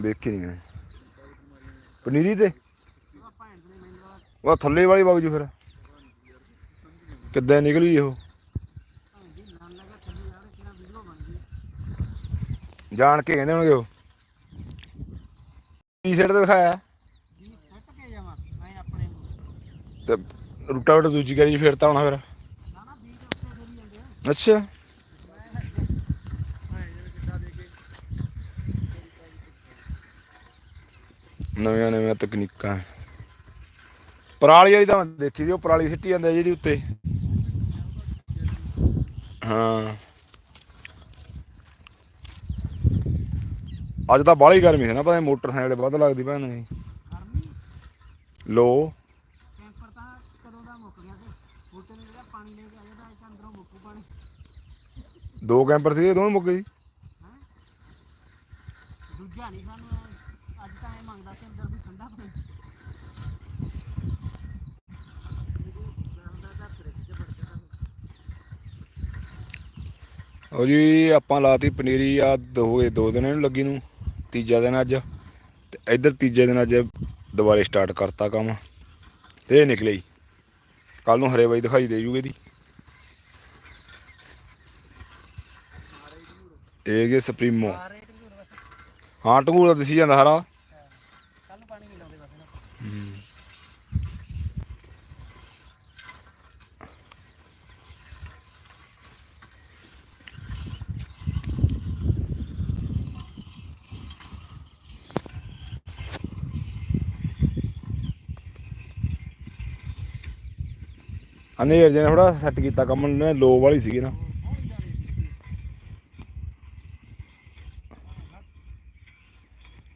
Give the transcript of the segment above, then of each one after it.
ਦੇਖੀ ਨਹੀਂ ਮੈਂ। ਪਨੀਰੀ ਤੇ? ਉਹ ਥੱਲੇ ਵਾਲੀ ਵਗ ਜੂ ਫਿਰ। ਕਿੱਦਾਂ ਨਿਕਲੀ ਉਹ ਜਾਣ ਕੇ ਕਹਿੰਦੇ ਹੋਣਗੇ ਉਹ। ਕੀ ਸਾਈਡ ਤੇ ਦਿਖਾਇਆ? ਤੇ ਰੂਟਾ ਰੁੱਟ ਦੂਜੀ ਕਰੀ, ਫਿਰ ਤਾਂ ਹੋਣਾ ਫਿਰ। ਅੱਛਾ। ਨਵੀਆਂ ਨਵੀਆਂ ਤਕਨੀਕਾਂ। ਪਰਾਲੀ ਵਾਲੀ ਤਾਂ ਮੈਂ ਦੇਖੀ ਸੀ ਉਹ ਪਰਾਲੀ ਸਿੱਟੀ ਜਾਂਦੇ ਜਿਹੜੀ ਉੱਤੇ। ਹਾਂ। ਅੱਜ ਤਾਂ ਬਾਹਲੀ ਗਰਮੀ ਸੀ ਨਾ ਪਤਾ ਮੋਟਰਸਾਈਕਲ ਵੱਧ ਲੱਗਦੀ ਭੈਣ ਨਹੀਂ ਲੋ। ਕੈਂਪਰ ਤਾਂ ਕਦੋਂ ਦਾ ਮੁੱਕ ਗਿਆ ਤੇ ਬੂਟੇ ਨੇ ਜਿਹੜਾ ਪਾਣੀ ਲੈ ਕੇ ਆਇਆ ਤਾਂ ਇੱਕ ਅੰਦਰੋਂ ਮੁੱਕੂ ਪਾਣੀ। ਦੋ ਕੈਂਪਰ ਸੀ ਦੋਵੇਂ ਮੁੱਕ ਗਏ ਦੂਜਾ ਨਹੀਂ ਸਾਨੂੰ ਅੱਜ ਤਾਂ ਇਹ ਮੰਗਦਾ ਸੀ ਅੰਦਰ ਵੀ ਠੰਡਾ ਪਾਣੀ ਉਹ ਜੀ ਆਪਾਂ ਲਾਤੀ ਪਨੀਰੀ ਆ ਗਏ ਦੋ ਦਿਨ ਇਹਨੂੰ ਲੱਗੀ ਨੂੰ ਤੀਜਾ ਦਿਨ ਅੱਜ। ਤੇ ਇੱਧਰ ਤੀਜੇ ਦਿਨ ਅੱਜ ਦੁਬਾਰੇ ਸਟਾਰਟ ਕਰਤਾ ਕੰਮ। ਤੇ ਇਹ ਨਿਕਲੇ ਕੱਲ ਨੂੰ ਹਰੇ ਬਾਈ ਦਿਖਾਈ ਦੇ ਜੂਗੇ ਇਹਦੀ। ਇਹ ge ਸਪਰੀਮੋ ਹਾਂ ਟੰਗੂਰ ਦਾ ਦਿਸੀ ਜਾਂਦਾ ਹਰਾ ਕੱਲ ਨੂੰ ਪਾਣੀ ਨਹੀਂ ਲਾਉਂਦੇ ਬਸ ਇਹਨਾਂ ਹਨੇਰ ਜਿਹਨੇ ਥੋੜਾ ਸੈੱਟ ਕੀਤਾ ਕੰਮ ਨੇ ਲੋ ਵਾਲੀ ਸੀਗੀ ਨਾ।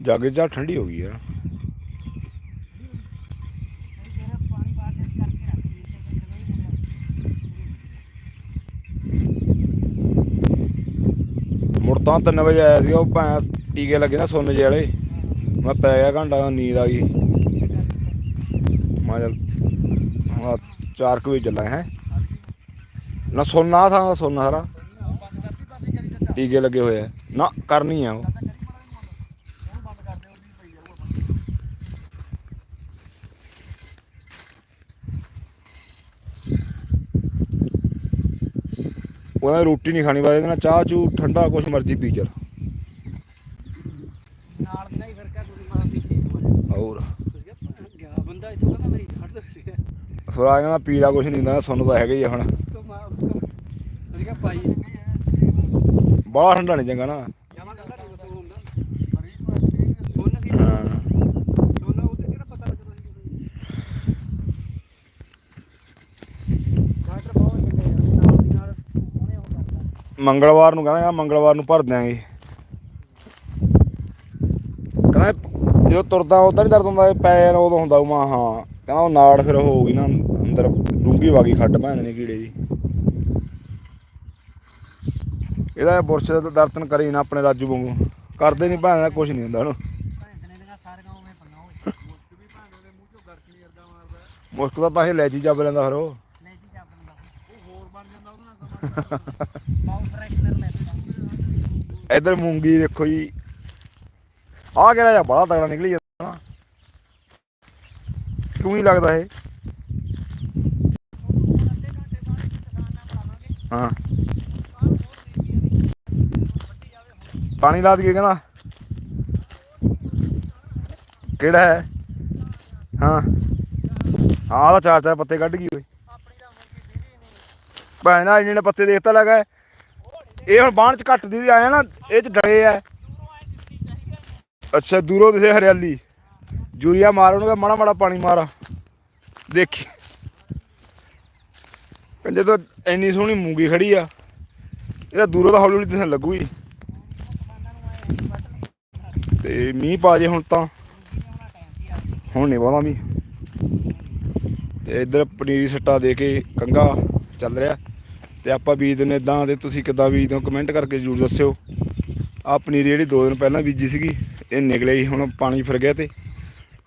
ਜਾਗੇ ਜਾ ਠੰਡੀ ਹੋ ਗਈ ਯਾਰ। ਤੇਰਾ ਮੁੜ ਤਾਂ 3 ਵਜੇ ਆਇਆ ਸੀ, ਉਹ ਭੈਂਸ ਟੀਕੇ ਲੱਗੇ ਨਾ ਸੁੰਨ ਜਿਹੇ ਵਾਲੇ। ਮੈਂ ਪੈ ਗਿਆ ਘੰਟਾ, ਨੀਂਦ ਆ ਗਈ। ਮੈਂ ਚੱਲ ਹੁਣ 4 ਕੁ ਵਜੇ ਚੱਲਾਂ ਹੈ। ਨਾ ਸੋਨਾ ਥਾਂ ਦਾ ਸੋਨਾ ਸਾਰਾ। ਟੀਕੇ ਲੱਗੇ ਹੋਏ ਆ। ਨਾ, ਕਰਨੀ ਆ ਉਹ। ਉਹਨਾਂ ਨੇ ਰੋਟੀ ਨਹੀਂ ਖਾਣੀ ਬਾਅਦ ਇਹਦੇ ਨਾਲ ਚਾਹ ਚੂ ਠੰਡਾ ਕੁਝ ਮਰਜ਼ੀ ਪੀ ਚਲ। ਨਾਲ ਨਹੀਂ ਫਿਰ ਪੀਲਾ ਕੁਝ ਨਹੀਂ ਹੁੰਦਾ ਸੁਣ ਤਾਂ ਹੈਗਾ ਹੀ ਆ ਹੁਣ। ਬੜਾ ਠੰਡਾ ਨਹੀਂ ਚੰਗਾ ਨਾ। ਮੰਗਲਵਾਰ ਨੂੰ ਕਹਿੰਦਾ ਮੰਗਲਵਾਰ ਨੂੰ ਭਰ ਦਿਆਂਗੇ। ਕਹਿੰਦਾ ਜਦੋਂ ਤੁਰਦਾ ਉਦੋਂ ਨਹੀਂ ਦਰਦ ਹੁੰਦਾ ਪੈਰ ਉਦੋਂ ਹੁੰਦਾ ਉਹ ਮਾ ਹਾਂ। ਕਹਿੰਦਾ ਉਹ ਨਾੜ ਫਿਰ ਹੋਊਗੀ ਨਾ ਅੰਦਰ ਡੂੰਗੀ ਵਾਗੀ ਖੱਡ ਭੈਣ ਨੇ ਕੀੜੇ ਦੀ। ਇਹਦਾ ਬੁਰਸ਼ ਦਾ ਦਰਤਨ ਕਰੀ ਨਾ ਆਪਣੇ ਰਾਜੂ ਵਾਂਗੂ। ਕਰਦੇ ਨਹੀਂ ਭੈਣ ਦਾ ਕੁਝ ਨਹੀਂ ਹੁੰਦਾ ਉਹਨੂੰ। ਮੁਸਕ ਦੇ ਮੂੰਹ ਚੋਂ ਗਰਕ ਨਹੀਂ ਅਰਦਾ ਮਾਰਦਾ ਮੁਸ਼ਕ ਤਾਂ ਇਹ ਲੈਜੀ ਚੱਬ ਲੈਂਦਾ ਫਿਰ ਉਹ ਲੈ ਜੀ ਚੱਪ ਦਿੰਦਾ ਉਹ ਹੋਰ ਬਣ ਜਾਂਦਾ ਉਹਦੇ ਨਾਲ ਸਮਾਂ ਬਾਉ ਫਰੈਕਨਰ ਲੈ ਲੈਂਦਾ ਇੱਧਰ ਮੂੰਗੀ ਦੇਖੋ ਜੀ। ਆਹ ਕਿਹੜਾ ਜਿਹਾ ਬੜਾ ਤਗੜਾ ਨਿਕਲੀ ਜਾਂਦਾ ਨਾ। ਕਿਉਂ ਹੀ ਲੱਗਦਾ ਇਹ? ਹਾਂ। ਪਾਣੀ ਲਾ ਦਈਏ ਕਹਿੰਦਾ। ਕਿਹੜਾ ਹੈ? ਹਾਂ। ਹਾਂ ਆਹ ਤਾਂ ਚਾਰ ਚਾਰ ਪੱਤੇ ਕੱਢ ਗਈ ਓਏ। ਭੈਣ ਨਾਲ ਇੰਨੇ ਪੱਤੇ ਦੇਖਤਾ ਲੱਗਾ ਇਹ ਹੁਣ ਬਾਣ ਚ ਘੱਟ ਦੀ ਆਇਆ ਨਾ, ਇਹ ਚ ਡਰੇ ਆ। ਅੱਛਾ, ਦੂਰੋਂ ਦਿਸੇ ਹਰਿਆਲੀ। ਯੂਰੀਆ ਮਾਰ, ਉਹਨੂੰ ਮਾੜਾ ਮਾੜਾ ਪਾਣੀ ਮਾਰਾ। ਦੇਖੀ। ਕਹਿੰਦੇ ਤਾਂ ਇੰਨੀ ਸੋਹਣੀ ਮੂੰਗੀ ਖੜੀ ਆ। ਇਹਦਾ ਦੂਰੋਂ ਤਾਂ ਹੌਲੀ ਹੌਲੀ ਦਿਸਣ ਲੱਗੂਗੀ। ਤੇ ਮੀਂਹ ਪਾ ਜੇ ਹੁਣ ਤਾਂ। ਹੁਣ ਨਹੀਂ ਪਾਉਂਦਾ ਮੀਂਹ। ਤੇ ਇੱਧਰ ਪਨੀਰੀ ਸੱਟਾ ਦੇ ਕੇ ਕੰਗਾ ਚੱਲ ਰਿਹਾ। ਤੇ ਆਪਾਂ ਬੀਜ ਦਿੰਨੇ ਇਦਾਂ ਤੇ ਤੁਸੀਂ ਕਿੱਦਾਂ ਬੀਜਦੇ ਹੋ ਕਮੈਂਟ ਕਰਕੇ ਜਰੂਰ ਦੱਸਿਓ। ਆ ਪਨੀਰੀ ਜਿਹੜੀ ਦੋ ਦਿਨ ਪਹਿਲਾਂ ਬੀਜੀ ਸੀਗੀ ਇਹ ਨਿਕਲੇ ਹੀ ਹੁਣ ਪਾਣੀ ਫਿਰ ਗਿਆ ਤੇ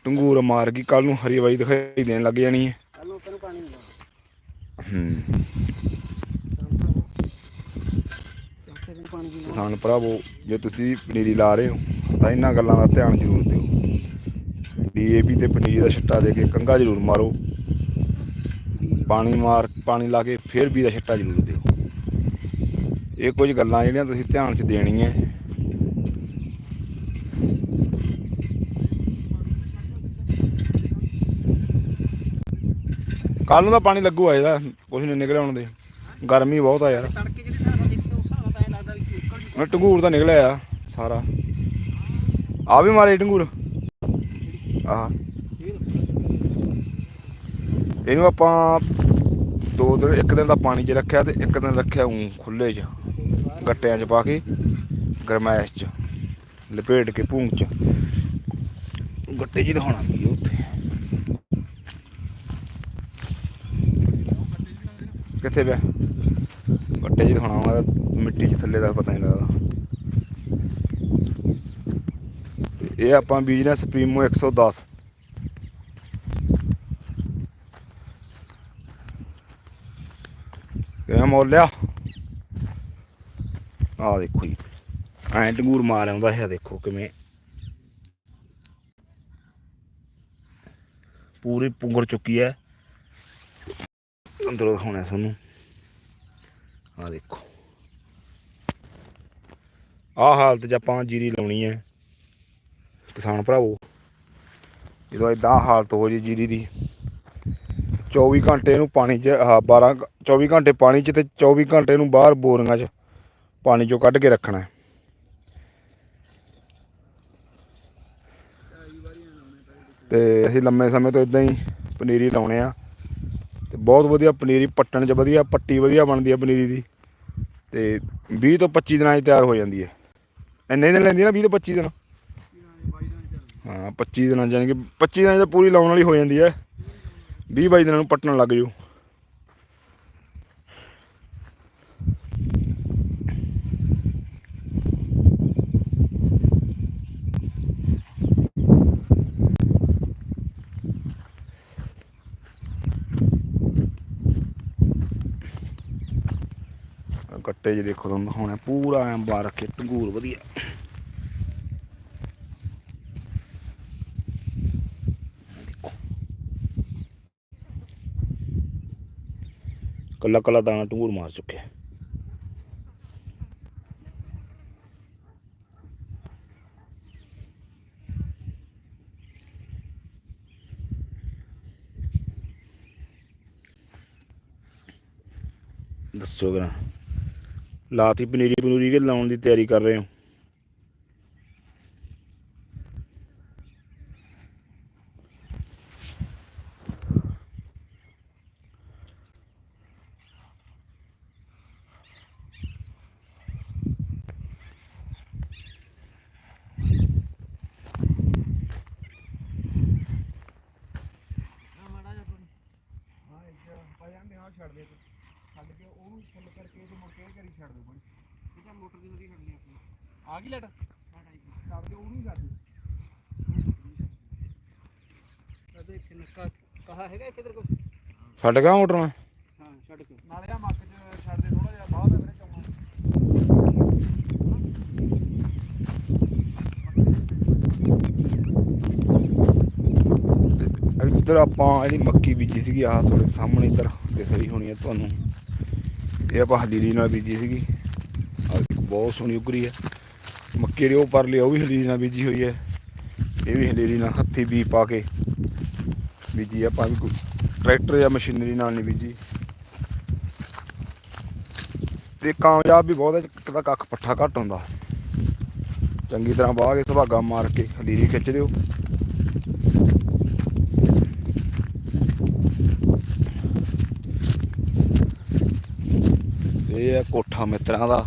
ਟੰਗੂਰ ਮਾਰ ਗਈ ਕੱਲ ਨੂੰ ਹਰੀ ਬਾਈ ਦਿਖਾਈ ਦੇਣ ਲੱਗ ਜਾਣੀ ਹੈ। ਕੱਲ ਨੂੰ ਤੈਨੂੰ ਪਾਣੀ ਹੂੰ। ਦੀ ਕਿਸਾਨ ਭਰਾਵੋ ਜੇ ਤੁਸੀਂ ਪਨੀਰੀ ਲਾ ਰਹੇ ਹੋ ਤਾਂ ਇਹਨਾਂ ਗੱਲਾਂ ਦਾ ਧਿਆਨ ਜ਼ਰੂਰ ਦਿਓ। ਡੀਏਪੀ ਤੇ ਪਨੀਰੀ ਦਾ ਛਿੱਟਾ ਦੇ ਕੇ ਕੰਗਾ ਜ਼ਰੂਰ ਮਾਰੋ। ਪਾਣੀ ਮਾਰ ਪਾਣੀ ਲਾ ਕੇ ਫਿਰ ਵੀ ਦਾ ਛਿੱਟਾ ਜ਼ਰੂਰ ਦਿਓ। ਇਹ ਕੁਝ ਗੱਲਾਂ ਜਿਹੜੀਆਂ ਤੁਸੀਂ ਧਿਆਨ 'ਚ ਦੇਣੀਆਂ। ਕੱਲ ਨੂੰ ਤਾਂ ਪਾਣੀ ਲੱਗੂ ਆ ਇਹਦਾ ਕੁਝ ਨਹੀਂ ਨਿਕਲ ਆਉਣ ਦੇ ਗਰਮੀ ਬਹੁਤ ਆ ਯਾਰ। ਮੈਂ ਟੰਗੂਰ ਤਾਂ ਨਿਕਲਿਆ ਆ ਸਾਰਾ। ਆ ਵੀ ਮਾਰੇ ਟੰਗੂਰ ਆਹ। ਇਹਨੂੰ ਆਪਾਂ ਦੋ ਦਿਨ, ਇੱਕ ਦਿਨ ਦਾ ਪਾਣੀ 'ਚ ਰੱਖਿਆ ਤੇ ਇੱਕ ਦਿਨ ਰੱਖਿਆ ਉਂ ਖੁੱਲੇ 'ਚ, ਗੱਟਿਆਂ 'ਚ ਪਾ ਕੇ ਗਰਮੈਸ਼ 'ਚ, ਲਪੇਟ ਕੇ ਭੂੰਗ 'ਚ। ਗੱਟੇ 'ਚ ਦਿਖਾਉਣਾ ਵੀ ਉੱਥੇ। ਕਿੱਥੇ ਪਿਆ? ਗੱਟੇ 'ਚ ਦਿਖਾਉਣਾ ਵਾ, ਮਿੱਟੀ 'ਚ ਥੱਲੇ ਦਾ ਪਤਾ ਨਹੀਂ ਲੱਗਦਾ। ਇਹ ਆਪਾਂ ਬਿਜ਼ਨਸ ਪ੍ਰੀਮੋ 110 ਕਿਵੇਂ ਮੋਲ ਲਿਆ ਆ ਦੇਖੋ ਜੀ। ਐਂ ਟੰਗੂਰ ਮਾਰ ਆਉਂਦਾ ਹੈ ਦੇਖੋ ਕਿਵੇਂ। ਪੂਰੀ ਪੁੰਗਰ ਚੁੱਕੀ ਹੈ। ਅੰਦਰੋਂ ਦਿਖਾਉਣਾ ਤੁਹਾਨੂੰ। ਆ ਦੇਖੋ। ਆਹ ਹਾਲਤ 'ਚ ਆਪਾਂ ਜੀਰੀ ਲਾਉਣੀ ਹੈ। ਕਿਸਾਨ ਭਰਾਵੋ, ਜਦੋਂ ਇਦਾਂ ਹਾਲਤ ਹੋ ਜੀ ਜੀਰੀ ਦੀ। 24 ਘੰਟੇ ਇਹਨੂੰ ਪਾਣੀ 'ਚ, ਆਹ 12 ਘ- 24 ਘੰਟੇ ਪਾਣੀ 'ਚ ਤੇ 24 ਘੰਟੇ ਇਹਨੂੰ ਬਾਹਰ ਬੋਰੀਆਂ 'ਚ ਪਾਣੀ 'ਚੋਂ ਕੱਢ ਕੇ ਰੱਖਣਾ ਹੈ। ਤੇ ਅਸੀਂ ਲੰਮੇ ਸਮੇਂ ਤੋਂ ਇਦਾਂ ਹੀ ਪਨੀਰੀ ਲਾਉਣੇ ਆ। ਤੇ ਬਹੁਤ ਵਧੀਆ ਪਨੀਰੀ ਪੱਟਣ 'ਚ ਵਧੀਆ, ਪੱਟੀ ਵਧੀਆ ਬਣਦੀ ਹੈ ਪਨੀਰੀ ਦੀ। ਤੇ 20 ਤੋਂ 25 ਦਿਨਾਂ 'ਚ ਤਿਆਰ ਹੋ ਜਾਂਦੀ ਹੈ। ਇੰਨੇ ਦਿਨ ਲੈਂਦੀ ਨਾ 20 ਤੋਂ 25 ਦਿਨ? ਹਾਂ 25 ਦਿਨਾਂ 'ਚ ਯਾਨੀ ਕਿ 25 ਦਿਨਾਂ 'ਚ ਪੂਰੀ ਲਾਉਣ ਵਾਲੀ ਹੋ ਜਾਂਦੀ ਹੈ। 20 22 ਦਿਨਾਂ ਨੂੰ ਪੱਟਣ ਲੱਗ ਜਾਓ ਕੱਟੇ ਗੱਟੇ 'ਚ ਦੇਖੋ ਤੁਹਾਨੂੰ ਦਿਖਾਉਣਾ ਪੂਰਾ ਐਂ ਬਾਰ ਰੱਖੇ ਟੰਗੂਰ ਵਧੀਆ। ਕੱਲਾ ਕੱਲਾ ਦਾਣਾ ਟੰਗੂਰ ਮਾਰ ਚੁੱਕਿਆ। ਦੱਸੋ ਕਰਾਂ ਲਾਤੀ ਪਨੀਰੀ ਪਨੂਰੀ ਕੇ ਲਾਉਣ ਦੀ ਤਿਆਰੀ ਕਰ ਰਹੇ ਹੋ ਮਾੜਾ ਜਿਹਾ ਪਾਣੀ ਹਾਂ ਇੱਧਰ ਪਾ ਜਾਂਦੇ ਹਾਂ ਛੱਡ ਦੇ ਤੂੰ। ਛੱਡ ਕੇ ਉਹਨੂੰ ਫੁੱਲ ਕਰਕੇ ਤੇ ਮੁੜ ਕੇ ਇਹ ਕਰੀ ਛੱਡ ਦੇ ਤਾਂ ਮੋਟਰ ਦੀ ਨਦੀ ਛੱਡਣੀ ਆਪਣੀ। ਆ ਗਈ ਲੈਟ ਛੱਡ ਦੇ ਉਹਨੂੰ ਛੱਡ ਦੇ। ਕਦੇ ਇੱਥੇ ਨੱਕਾ ਕਹਾ ਹੈਗਾ ਇੱਥੇ ਤੇਰੇ ਕੋਲ? ਛੱਡ ਗਿਆ ਮੋਟਰ ਮੈਂ? ਹਾਂ ਛੱਡ ਕੇ। ਨਾਲੇ ਆ ਮੱਕ ਚ ਛੱਡ ਦੇ ਥੋੜਾ ਜਿਹਾ ਬਾਹਰ ਦਾ ਮੇਰੇ ਚੌਣਾ ਇੱਧਰ ਆਪਾਂ ਜਿਹੜੀ ਮੱਕੀ ਬੀਜੀ ਸੀਗੀ, ਆਹ ਤੁਹਾਡੇ ਸਾਹਮਣੇ ਇੱਧਰ ਦਿਖ ਰਹੀ ਹੋਣੀ ਹੈ ਤੁਹਾਨੂੰ। ਇਹ ਆਪਾਂ ਹਲੀਰੀ ਨਾਲ ਬੀਜੀ ਸੀਗੀ। ਬਹੁਤ ਸੋਹਣੀ ਉਗਰੀ ਹੈ ਮੱਕੀ ਜਿਹੜੀ ਉਹ ਪਰ ਲਿਆ ਉਹ ਵੀ ਹਲੀਰੀ ਨਾਲ ਬੀਜੀ ਹੋਈ ਹੈ ਇਹ ਵੀ ਹਲੀਰੀ ਨਾਲ ਹੱਥੀ ਬੀ ਪਾ ਕੇ ਬੀਜੀ ਆਪਾਂ ਵੀ ਕੋਈ ਟਰੈਕਟਰ ਜਾਂ ਮਸ਼ੀਨਰੀ ਨਾਲ ਨਹੀਂ ਬੀਜੀ। ਤੇ ਕਾਮਯਾਬ ਵੀ ਬਹੁਤ ਹੈ ਇੱਕ ਤਾਂ ਕੱਖ ਪੱਠਾ ਘੱਟ ਹੁੰਦਾ। ਚੰਗੀ ਤਰ੍ਹਾਂ ਵਾਹ ਕੇ ਸੁਭਾਗਾ ਮਾਰ ਕੇ ਹਲੀਰੀ ਖਿੱਚ ਦਿਓ। ਇਹ ਹੈ ਕੋਠਾ ਮਿੱਤਰਾਂ ਦਾ।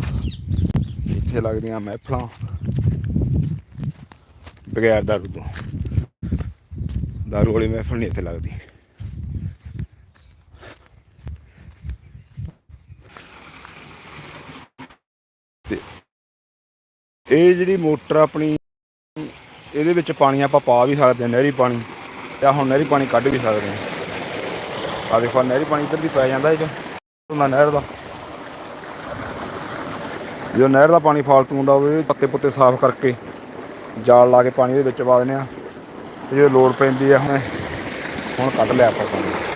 ਇੱਥੇ ਲੱਗਦੀਆਂ ਮਹਿਫਲਾਂ। ਬਗੈਰ ਦਾਰੂ ਤੋਂ। ਦਾਰੂ ਵਾਲੀ ਮਹਿਫਲ ਨਹੀਂ ਇੱਥੇ ਲੱਗਦੀ। ਤੇ ਇਹ ਜਿਹੜੀ ਮੋਟਰ ਆਪਣੀ, ਇਹਦੇ ਵਿੱਚ ਪਾਣੀ ਆਪਾਂ ਪਾ ਵੀ ਸਕਦੇ ਹਾਂ, ਨਹਿਰੀ ਪਾਣੀ। ਜਾਂ ਹੁਣ ਨਹਿਰੀ ਪਾਣੀ ਕੱਢ ਵੀ ਸਕਦੇ ਹਾਂ। ਆ ਦੇਖੋ ਨਹਿਰੀ ਪਾਣੀ ਇੱਧਰ ਵੀ ਪੈ ਜਾਂਦਾ ਇਹ ਚ ਨਹਿਰ ਦਾ। ਜੋ ਨਹਿਰ ਦਾ ਪਾਣੀ ਫਾਲਤੂ ਹੁੰਦਾ ਉਹਦੇ ਪੱਤੇ ਪੁੱਤੇ ਸਾਫ਼ ਕਰਕੇ ਜਾਲ ਲਾ ਕੇ ਪਾਣੀ ਦੇ ਵਿੱਚ ਪਾ ਦਿੰਦੇ ਆ ਤੇ ਜੇ ਲੋੜ ਪੈਂਦੀ ਆ ਹੁਣ ਹੁਣ ਕੱਢ ਲਿਆ ਆਪਾਂ ਪਾਣੀ।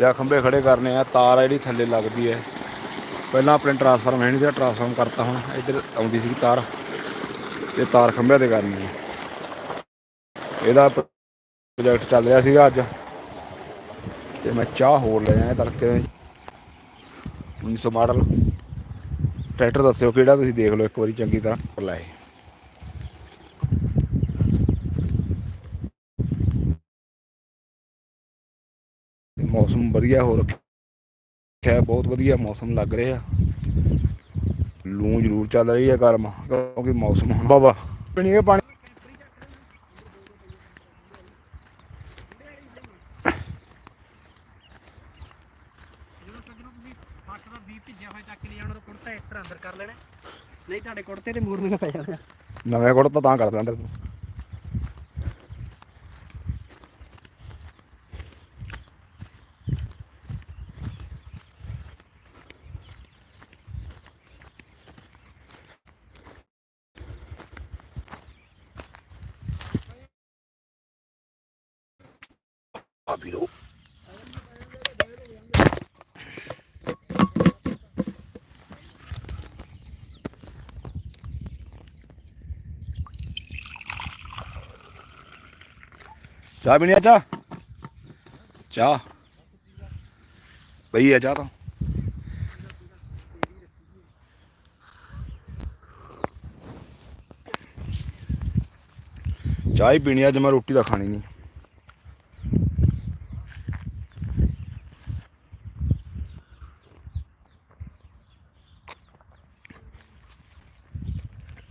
ਜਾਂ ਖੰਭੇ ਖੜੇ ਕਰਨੇ ਆ, ਤਾਰ ਜਿਹੜੀ ਥੱਲੇ ਲੱਗਦੀ ਹੈ ਪਹਿਲਾਂ ਆਪਣੇ ਟਰਾਂਸਫਾਰਮ ਹੈ ਨਹੀਂ ਸੀ ਟਰਾਂਸਫਾਰਮ ਕਰਤਾ ਹੁਣ ਇੱਧਰ ਆਉਂਦੀ ਸੀ ਤਾਰ। ਤੇ ਤਾਰ ਖੰਭਿਆਂ ਤੇ ਕਰਨੀ ਹੈ ਇਹਦਾ ਪ੍ਰੋਜੈਕਟ ਚੱਲ ਰਿਹਾ ਸੀਗਾ ਅੱਜ। ਤੇ ਮੈਂ ਚਾਹ ਹੋਰ ਲੈ ਆਇਆ ਤੜਕੇ 1900 ਮਾਡਲ। ਟਰੈਕਟਰ ਦੱਸਿਓ ਕਿਹੜਾ ਤੁਸੀਂ ਦੇਖ ਲਓ ਇੱਕ ਵਾਰੀ ਚੰਗੀ ਤਰ੍ਹਾਂ। ਲੈ। ਮੌਸਮ ਵਧੀਆ ਹੋ ਰੱਖਿਆ ਹੈ ਬਹੁਤ ਵਧੀਆ ਮੌਸਮ ਲੱਗ ਰਿਹਾ। ਲੂ ਜ਼ਰੂਰ ਚੱਲ ਰਹੀ ਹੈ ਗਰਮ ਕਿਉਂਕਿ ਮੌਸਮ ਹੁਣ ਬਾਬਾ ਪੀਣੀ ਹੈ ਪਾਣੀ। ਜਦੋਂ ਸੱਜਣੋ ਤੁਸੀਂ ਫੱਟ ਦਾ 20 ਭਿੱਜਿਆ ਹੋਇਆ ਚੱਕ ਕੇ ਲੈ ਜਾਣਾ ਤਾਂ ਕੁੜਤਾ ਇਸ ਤਰ੍ਹਾਂ ਅੰਦਰ ਕਰ ਲੈਣਾ। ਨਹੀਂ ਤੁਹਾਡੇ ਕੁੜਤੇ ਤੇ ਮੂਰਨੀਆਂ ਪੈ ਜਾਣਾ ਨਵੇਂ ਕੋਟ ਤਾਂ ਤਾਂ ਕਰ ਦਿੰਦਾ ਤੂੰ ਆ ਚਾਹ ਪੀਣੀ ਆ ਚਾਹ ਚਾਹ ਪਈ ਆ ਚਾਹ ਤਾਂ ਚਾਹ ਹੀ ਪੀਣੀ ਅੱਜ ਮੈਂ ਰੋਟੀ ਤਾਂ ਖਾਣੀ ਨਹੀਂ।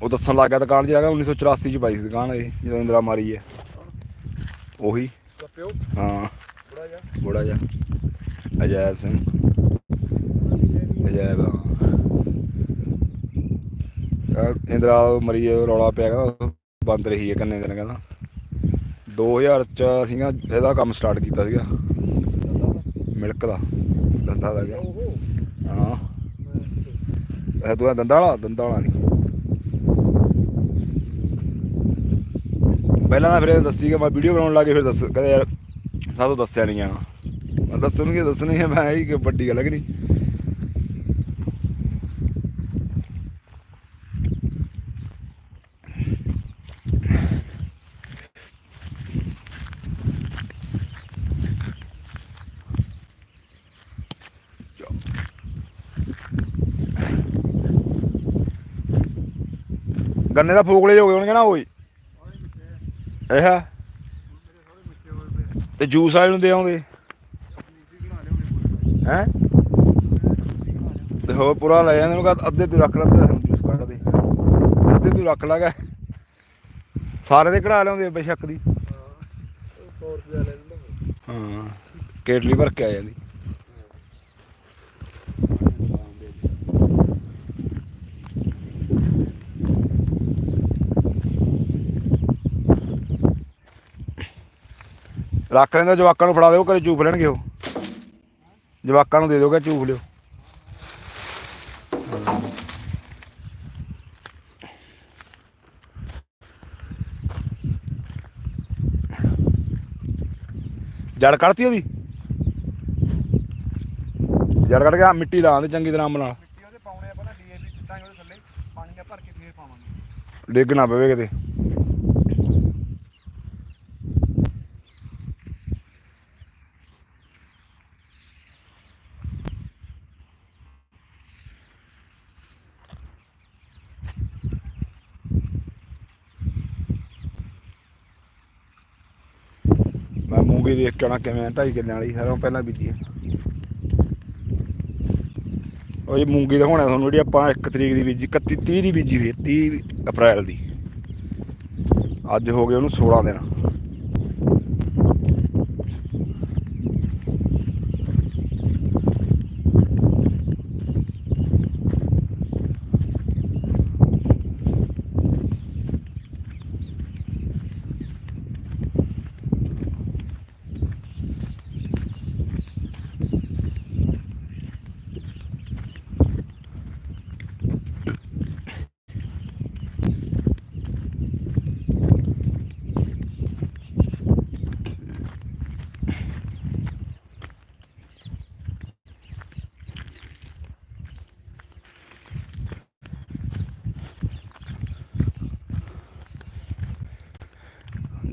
ਉਹ ਦੱਸਣ ਲੱਗ ਗਿਆ ਦੁਕਾਨ 'ਚ ਜਾ ਕੇ 1984 ਚ ਪਾਈ ਸੀ ਦੁਕਾਨ ਇਹ ਜਦੋਂ ਇੰਦਰਾ ਮਾਰੀ ਹੈ। ਉਹੀ। ਹਾਂ। ਬੜਾ ਜਾ ਬੋੜਾ ਜਾ ਅਜੈਬ ਸਿੰਘ। ਅਜੈਬ ਆਹ ਇੰਦਰਾ ਮਰੀ ਰੌਲਾ ਪਿਆ ਕਹਿੰਦਾ ਬੰਦ ਰਹੀ ਹੈ ਕੰਨੇ ਦਿਨ ਕਹਿੰਦਾ। 2000 ਚ ਅਸੀਂ ਨਾ ਇਹਦਾ ਕੰਮ ਸਟਾਰਟ ਕੀਤਾ ਸੀਗਾ। ਮਿਲਕ ਦਾ ਦੰਦਾ ਦਾ ਗਿਆ। ਹਾਂ। ਇਹ ਤੂੰ ਦੰਦਾ ਵਾਲਾ ਦੰਦਾ ਵਾਲਾ ਨਹੀਂ। ਪਹਿਲਾਂ ਤਾਂ ਫਿਰ ਇਹ ਦੱਸੀ ਕਿ ਮੈਂ ਵੀਡੀਓ ਬਣਾਉਣ ਲੱਗੇ ਫਿਰ ਦੱਸ, ਕਹਿੰਦੇ ਯਾਰ ਸਾਨੂੰ ਦੱਸਿਆ ਨਹੀਂ ਜਾਣਾ ਮੈਂ ਦੱਸਣਗੇ ਦੱਸਣੀ ਹੈ ਮੈਂ ਇਹ ਕਿ ਵੱਡੀ ਗੱਲ ਹੈ ਗੰਨੇ ਦਾ ਫੋਕਲੇ ਹੋ ਗਏ ਹੋਣਗੇ ਨਾ ਓਏ ਇਹ ਹੈ ਤੇ ਜੂਸ ਵਾਲੇ ਨੂੰ ਦੇ ਆਉਂਦੇ। ਹੈ? ਤੇ ਹੋਰ ਪੂਰਾ ਲੈ ਜਾਂਦੇ ਨੂੰ ਕਹ ਅੱਧੇ ਤੂੰ ਰੱਖ ਲੈ ਅੱਧੇ ਸਾਨੂੰ ਜੂਸ ਕੱਢ ਦੇ। ਅੱਧੇ ਤੂੰ ਰੱਖ ਲਾਗਾ ਸਾਰੇ ਦੇ ਕਢਾ ਲਿਆਉਂਦੇ ਬੇਸ਼ੱਕ ਦੀ। 100 ਰੁਪਿਆ ਲੈ ਲੈਂਦਾ ਹਾਂ। ਕੇਟਲੀ ਭਰ ਕੇ ਆ ਜਾਂਦੀ। ਰੱਖ ਲੈਂਦਾ ਜਵਾਕਾਂ ਨੂੰ ਫੜਾ ਦਿਓ ਘਰੇ ਚੂਫ ਲੈਣਗੇ ਉਹ। ਜਵਾਕਾਂ ਨੂੰ ਦੇ ਦਿਓਗੇ ਚੂਫ ਲਿਓ। ਜੜ ਕੱਢਤੀ ਉਹਦੀ? ਜੜ ਕੱਢ ਕੇ ਮਿੱਟੀ ਲਾ ਦੇ ਚੰਗੀ ਤਰ੍ਹਾਂ ਅੰਬ ਨਾਲ। ਮਿੱਟੀ ਉਹਦੇ ਪਾਉਣੇ ਆ ਪਹਿਲਾਂ ਡੀਏਪੀ ਸਿੱਟਾਂਗੇ ਉਹਦੇ ਥੱਲੇ ਪਾਣੀ ਦਾ ਭਰ ਕੇ ਫੇਰ ਪਾਵਾਂਗੇ। ਡਿੱਗ ਨਾ ਪਵੇ ਕਿਤੇ ਮੈਂ ਮੂੰਗੀ ਦੇਖ ਕੇ ਆਉਣਾ ਕਿਵੇਂ ਆ, ਢਾਈ ਕਿੱਲਿਆਂ ਵਾਲੀ ਸਾਰਿਆਂ ਪਹਿਲਾਂ ਬੀਜੀ ਹੈ ਉਹ ਜੀ ਮੂੰਗੀ ਦਿਖਾਉਣਾ ਤੁਹਾਨੂੰ ਜਿਹੜੀ ਆਪਾਂ 1 ਤਰੀਕ ਦੀ ਬੀਜੀ 31 30 ਦੀ ਬੀਜੀ ਸੀ 30 ਅਪ੍ਰੈਲ ਦੀ। ਅੱਜ ਹੋ ਗਏ ਉਹਨੂੰ 16 ਦਿਨ।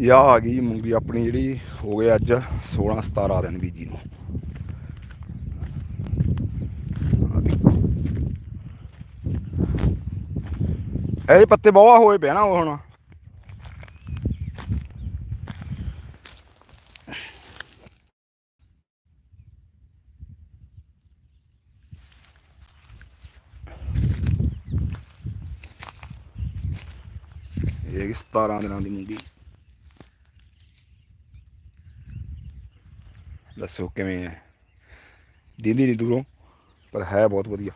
ਯਾ ਆ ਗਈ ਮੂੰਗੀ ਆਪਣੀ ਜਿਹੜੀ ਹੋ ਗਏ ਅੱਜ 16 17 ਦਿਨ ਬੀਜੀ ਨੂੰ। ਇਹ ਪੱਤੇ ਬਹੁਤ ਹੋਏ ਪਿਆ ਨਾ ਉਹ ਹੁਣ। ਇਹ ਹੈਗੀ 17 ਦਿਨਾਂ ਦੀ ਮੂੰਗੀ। ਦੱਸੋ ਕਿਵੇਂ ਹੈ? ਦੀਦੀ ਨਹੀਂ ਦੂਰੋਂ ਪਰ ਹੈ ਬਹੁਤ ਵਧੀਆ।